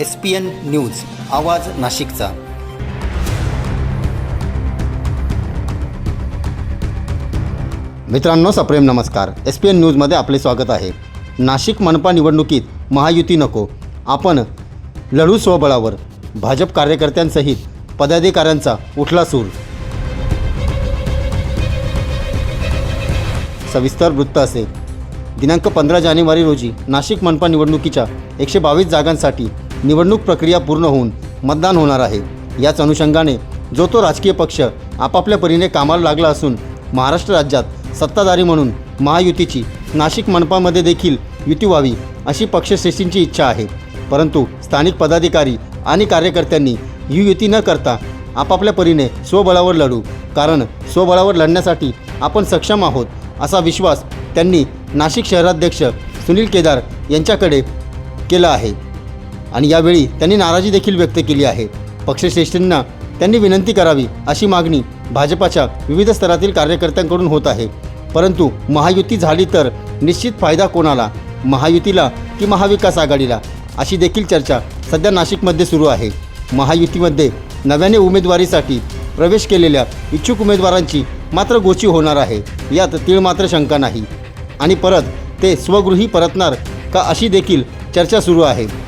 S P N news आवाज नाशिकचा. मित्रांनो सप्रेम नमस्कार. एस पी एन न्यूजमध्ये आपले स्वागत आहे. नाशिक मनपा निवडणुकीत महायुती नको. आपण लढू स्वबळावर. भाजप कार्यकर्त्यांसहित पदाधिकाऱ्यांचा उठला सूर. सविस्तर वृत्त असे दिनांक पंधरा जानेवारी रोजी नाशिक मनपा निवडणुकीच्या एकशे बावीस जागांसाठी निवडणूक प्रक्रिया पूर्ण होऊन मतदान होणार आहे. याच अनुषंगाने जो तो राजकीय पक्ष आपापल्या परीने कामाला लागला असून महाराष्ट्र राज्यात सत्ताधारी म्हणून महायुतीची नाशिक मनपामध्ये देखील युती व्हावी अशी पक्षश्रेष्ठींची इच्छा आहे. परंतु स्थानिक पदाधिकारी आणि कार्यकर्त्यांनी ही युती न करता आपापल्या परीने स्वबळावर लढू. कारण स्वबळावर लढण्यासाठी आपण सक्षम आहोत असा विश्वास त्यांनी नाशिक शहराध्यक्ष सुनील केदार यांच्याकडे केला आहे. आणि यावेळी त्यांनी नाराजी देखील व्यक्त केली आहे. पक्षश्रेष्ठींना त्यांनी विनंती करावी अशी मागणी भाजपाच्या विविध स्तरातील कार्यकर्त्यांकडून होत आहे. परंतु महायुती झाली तर निश्चित फायदा कोणाला? महायुतीला की महाविकास आघाडीला? अशी देखील चर्चा सध्या नाशिकमध्ये सुरू आहे. महायुतीमध्ये नव्याने उमेदवारीसाठी प्रवेश केलेल्या इच्छुक उमेदवारांची मात्र गोची होणार आहे. यात तीळ मात्र शंका नाही. आणि परत ते स्वगृही परतणार का अशी देखील चर्चा सुरू आहे.